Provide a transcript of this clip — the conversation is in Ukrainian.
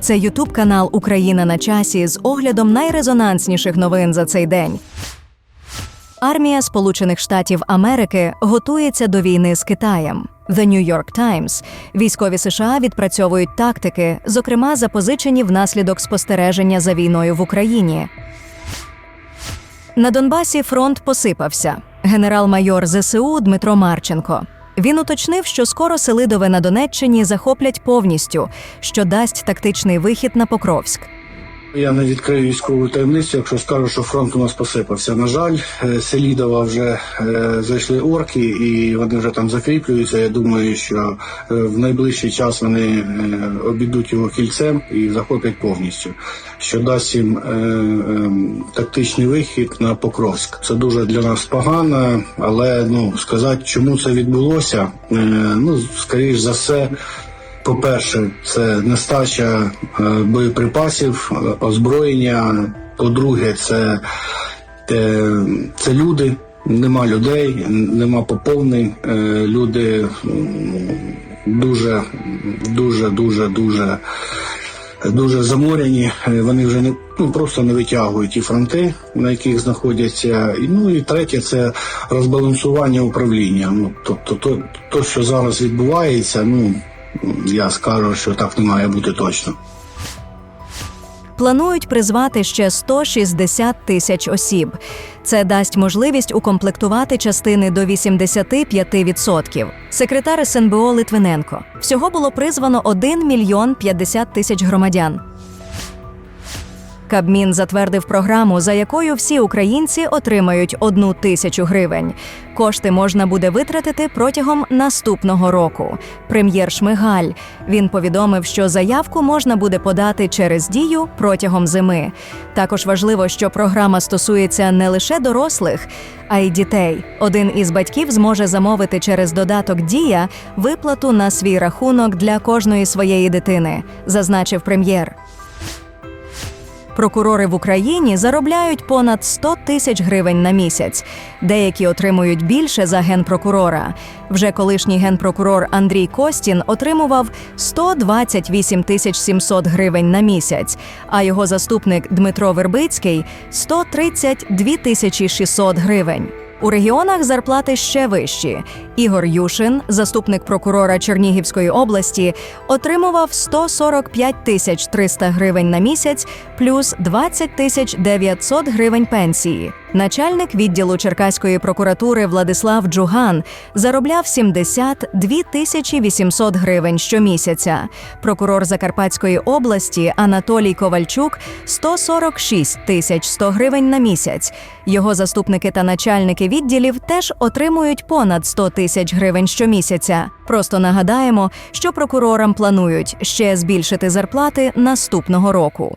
Це Ютуб канал Україна на часі з оглядом найрезонансніших новин за цей день. Армія Сполучених Штатів Америки готується до війни з Китаєм. The New York Times. Військові США відпрацьовують тактики, зокрема запозичені внаслідок спостереження за війною в Україні. На Донбасі фронт посипався. Генерал-майор ЗСУ Дмитро Марченко. Він уточнив, що скоро Селидове на Донеччині захоплять повністю, що дасть тактичний вихід на Покровськ. Я не відкрию військову таємницю, якщо скажу, що фронт у нас посипався. На жаль, е, Селідова вже е, зайшли орки, і вони вже там закріплюються. Я думаю, що е, в найближчий час вони обійдуть його кільцем і захоплять повністю, що дасть їм тактичний вихід на Покровськ. Це дуже для нас погано, але ну сказати, чому це відбулося, ну скоріш за все. По-перше, це нестача е, боєприпасів, озброєння. По-друге, це, це люди. Нема людей, нема поповнень. Е, Люди дуже, дуже, дуже, дуже, дуже заморяні. Е, Вони вже не ну просто не витягують ті фронти, на яких знаходяться. Ну і третє це розбалансування управління. Ну тобто, то, то що зараз відбувається, ну я скажу, що так не має бути точно. Планують призвати ще 160 тисяч осіб. Це дасть можливість укомплектувати частини до 85%. Секретар СНБО Литвиненко. Всього було призвано 1 мільйон 50 тисяч громадян. Кабмін затвердив програму, за якою всі українці отримають одну тисячу гривень. Кошти можна буде витратити протягом наступного року. Прем'єр Шмигаль він повідомив, що заявку можна буде подати через дію протягом зими. Також важливо, що програма стосується не лише дорослих, а й дітей. Один із батьків зможе замовити через додаток Дія виплату на свій рахунок для кожної своєї дитини, зазначив прем'єр. Прокурори в Україні заробляють понад 100 тисяч гривень на місяць. Деякі отримують більше за генпрокурора. Вже колишній генпрокурор Андрій Костін отримував 128 тисяч 700 гривень на місяць, а його заступник Дмитро Вербицький 132 тисячі 600 гривень. У регіонах зарплати ще вищі. Ігор Юшин, заступник прокурора Чернігівської області, отримував 145 тисяч 300 гривень на місяць плюс 20 тисяч 900 гривень пенсії. Начальник відділу Черкаської прокуратури Владислав Джуган заробляв 72 тисячі 800 гривень щомісяця. Прокурор Закарпатської області Анатолій Ковальчук 146 тисяч 100 гривень на місяць. Його заступники та начальники відділів теж отримують понад 100 тисяч гривень щомісяця. Просто нагадаємо, що прокурорам планують ще збільшити зарплати наступного року.